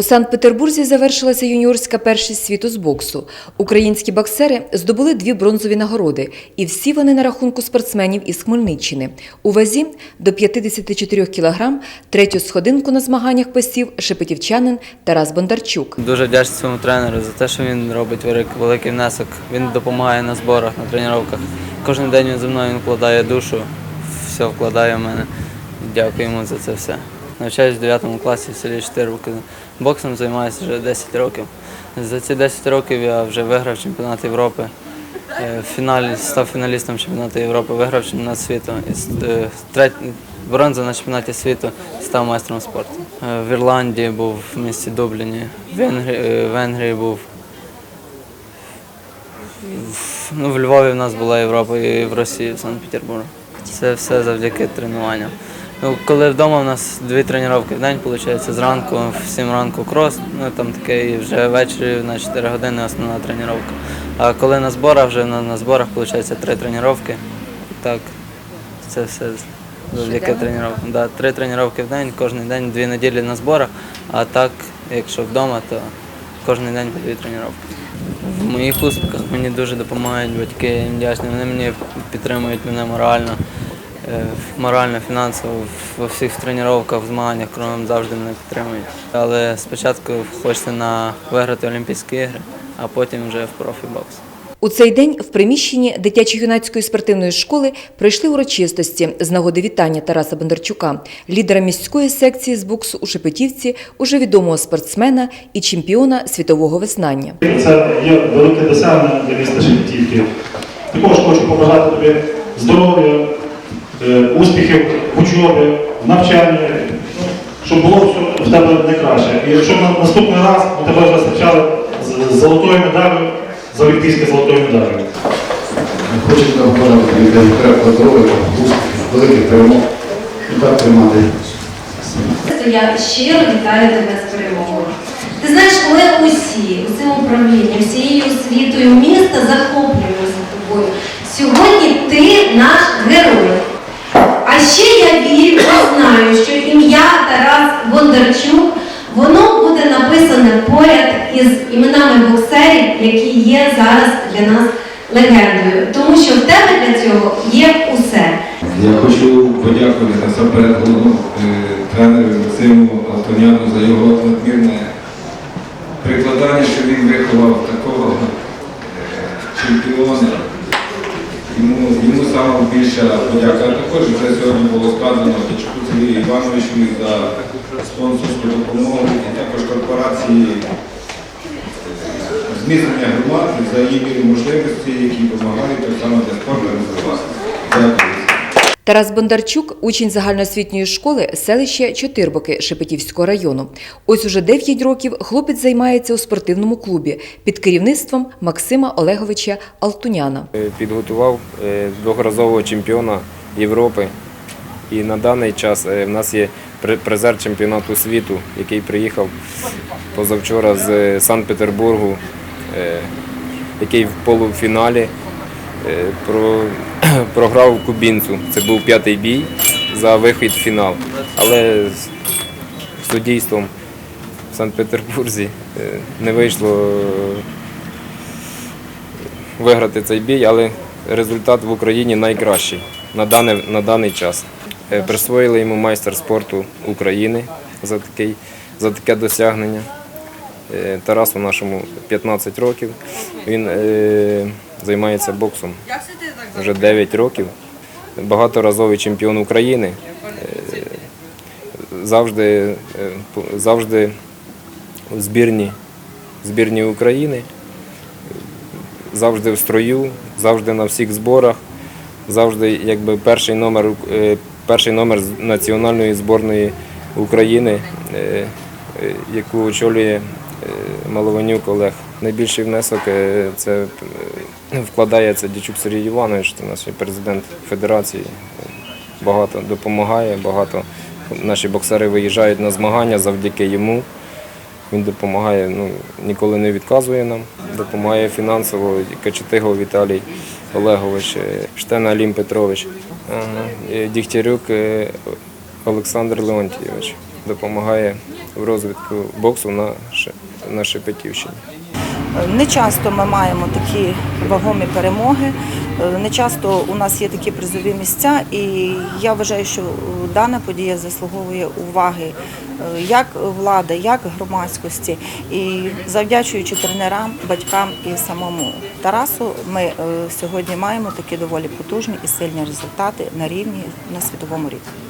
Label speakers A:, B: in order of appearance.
A: У Санкт-Петербурзі завершилася юніорська першість світу з боксу. Українські боксери здобули дві бронзові нагороди, і всі вони на рахунку спортсменів із Хмельниччини. У вазі до 54 кілограм третю сходинку на змаганнях посів шепетівчанин Тарас Бондарчук.
B: Дуже вдячний своєму тренеру за те, що він робить великий внесок. Він допомагає на зборах, на тренуваннях. Кожен день він зі мною вкладає душу, все вкладає в мене. Дякую йому за це все. Навчаюсь в 9 класі в селі Штирбуки. Боксом займаюся вже 10 років. За ці 10 років я вже виграв чемпіонат Європи. Е, фіналі став фіналістом чемпіонату Європи, виграв чемпіонат світу. Е, бронза на чемпіонаті світу став майстром спорту. Е, В Ірландії був в місті Дубліні, в Венгрії, Венгрії був. Ну, в Львові в нас була Європа і в Росії, в Санкт-Петербургу. Це все завдяки тренуванням. Ну, коли вдома у нас дві тренування в день, виходить, зранку, в 7 ранку крос, ну там таке, і вже ввечері на 4 години основна тренування. А коли на зборах, вже на, на зборах виходить три тренування. Так, це все завдяки тренуванням. Да, три тренування в день, кожен день, дві неділі на зборах, а так, якщо вдома, то кожен день по дві тренування. В моїх успіхах мені дуже допомагають батьки, вдячний. Вони мені підтримують мене морально, морально, фінансово, во всіх тренуваннях, в змаганнях, кроме завжди мене підтримують. Але спочатку хочеться на виграти Олімпійські ігри, а потім вже в профібокс.
A: У цей день в приміщенні дитячо-юнацької спортивної школи пройшли урочистості з нагоди вітання Тараса Бондарчука, лідера міської секції з боксу у Шепетівці, уже відомого спортсмена і чемпіона світового визнання.
C: Це є велике досягнення для міста Шепетівки. Також хочу побажати тобі здоров'я, е, успіхів в учобі, в навчанні, щоб було все в тебе найкраще. І щоб на наступний раз ми тебе вже зустрічали з- золотою медаллю, з олімпійською золотою медаллю.
D: Хочемо нам тобі крепкого здоров'я, успіхів, великих перемог і так тримати.
E: Я щиро вітаю тебе з перемогою. Ти знаєш, ми усі, усім управлінням, всією освітою міста захоплюємося тобою. Сьогодні ти наш герой. А ще я вірю і знаю, що ім'я Тарас Бондарчук, воно буде написане поряд із іменами боксерів, які є зараз для нас легендою. Тому що в тебе для цього є усе.
D: Я хочу подякувати насамперед головному е, тренеру Максиму Антоняну за його надмірне прикладання, що він виховав такого е, чемпіона. Йому, йому саме більша подяка. Також вже сьогодні було сказано Сергію Івановичу за спонсорську допомогу і також корпорації е, зміцнення громад за її міру можливості, які допомагають так само для спорту розвиватися. Дякую.
A: Тарас Бондарчук – учень загальноосвітньої школи селища Чотирбоки Шепетівського району. Ось уже 9 років хлопець займається у спортивному клубі під керівництвом Максима Олеговича Алтуняна.
F: Е, Підготував е, двохразового чемпіона Європи. І на даний час е, в нас є призер чемпіонату світу, який приїхав позавчора з е, Санкт-Петербургу, е, який в полуфіналі програв кубінцю. Це був п'ятий бій за вихід в фінал. Але з суддійством в Санкт-Петербурзі не вийшло виграти цей бій, але результат в Україні найкращий на даний час. Е, Присвоїли йому майстер спорту України за, такий, за таке досягнення. Е, Тарасу нашому 15 років. Він е, займається боксом вже 9 років. Багаторазовий чемпіон України. Е, завжди, завжди в збірні, збірні України завжди в строю, завжди на всіх зборах, завжди якби перший номер, е, перший номер національної зборної України, е, е, яку очолює е, Малованюк Олег. Найбільший внесок це вкладає вкладається Дячук Сергій Іванович, це наш президент федерації. Багато допомагає, багато наші боксери виїжджають на змагання завдяки йому. Він допомагає, ну, ніколи не відказує нам, допомагає фінансово Качетигов Віталій Олегович, е, Штен Алім Петрович, е, Дігтярюк е, Олександр Леонтійович. допомагає в розвитку боксу на Шепетівщині.
G: Не часто ми маємо такі вагомі перемоги, е, не часто у нас є такі призові місця, і я вважаю, що дана подія заслуговує уваги е, як влади, як громадськості. І завдячуючи тренерам, батькам і самому Тарасу, ми е, сьогодні маємо такі доволі потужні і сильні результати на рівні на світовому рівні.